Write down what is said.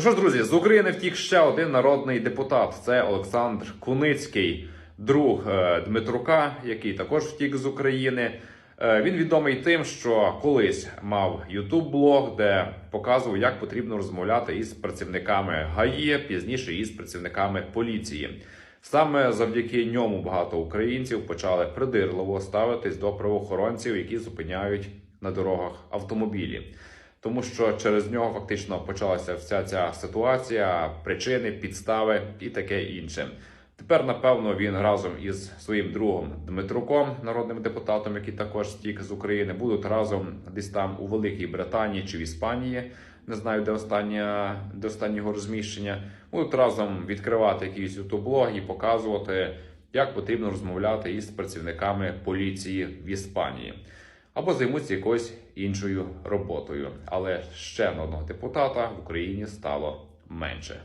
Ну що ж, друзі, з України втік ще один народний депутат. Це Олександр Куницький, друг е, Дмитрука, який також втік з України. Е, Він відомий тим, що колись мав youtube блог де показував, як потрібно розмовляти із працівниками ГАІ, пізніше із працівниками поліції. Саме завдяки ньому багато українців почали придирливо ставитись до правоохоронців, які зупиняють на дорогах автомобілі тому що через нього фактично почалася вся ця ситуація, причини, підстави і таке інше. Тепер, напевно, він разом із своїм другом Дмитруком, народним депутатом, який також стік з України, будуть разом десь там у Великій Британії чи в Іспанії. Не знаю, де останнє, де останнього розміщення. Будуть разом відкривати якийсь ютублог і показувати, як потрібно розмовляти із працівниками поліції в Іспанії або займуться якоюсь іншою роботою. Але ще на одного депутата в Україні стало менше.